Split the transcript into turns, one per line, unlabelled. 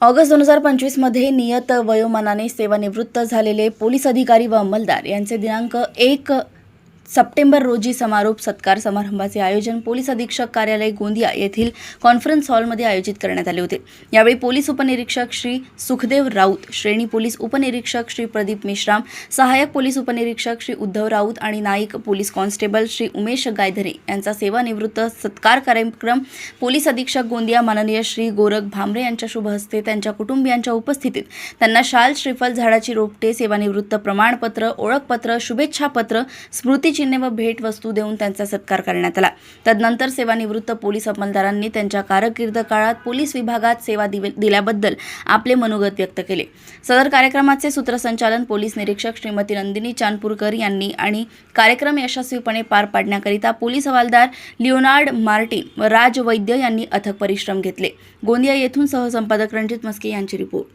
August दोन हजार पंचवीसमध्ये नियत वयोमानाने सेवानिवृत्त झालेले पोलीस अधिकारी व अंमलदार यांचे दिनांक एक सप्टेंबर रोजी समारोप सत्कार समारंभाचे आयोजन पोलीस अधीक्षक कार्यालय गोंदिया येथील कॉन्फरन्स हॉलमध्ये आयोजित करण्यात आले होते. यावेळी पोलीस उपनिरीक्षक श्री सुखदेव राऊत श्रेणी पोलीस उपनिरीक्षक श्री प्रदीप मेश्राम सहाय्यक पोलीस उपनिरीक्षक श्री उद्धव राऊत आणि नाईक पोलीस कॉन्स्टेबल श्री उमेश गायधरे यांचा सेवानिवृत्त सत्कार कार्यक्रम पोलीस अधीक्षक गोंदिया माननीय श्री गोरख भामरे यांच्या शुभ हस्ते त्यांच्या कुटुंबियांच्या उपस्थितीत. त्यांना शाल श्रीफल झाडाची रोपटे सेवानिवृत्त प्रमाणपत्र ओळखपत्र शुभेच्छापत्र स्मृती चिन्हे व भेटवस्तू देऊन त्यांचा सत्कार करण्यात आला. तदनंतर सेवानिवृत्त पोलीस अंमलदारांनी त्यांच्या कारकीर्द काळात पोलीस विभागात सेवा दिल्याबद्दल आपले मनोगत व्यक्त केले. सदर कार्यक्रमाचे सूत्रसंचालन पोलीस निरीक्षक श्रीमती नंदिनी चांदपूरकर यांनी आणि कार्यक्रम यशस्वीपणे पार पाडण्याकरिता पोलीस हवालदार लिओनार्ड मार्टिन व राज वैद्य यांनी अथक परिश्रम घेतले. गोंदिया येथून सहसंपादक रणजित मस्के यांची रिपोर्ट.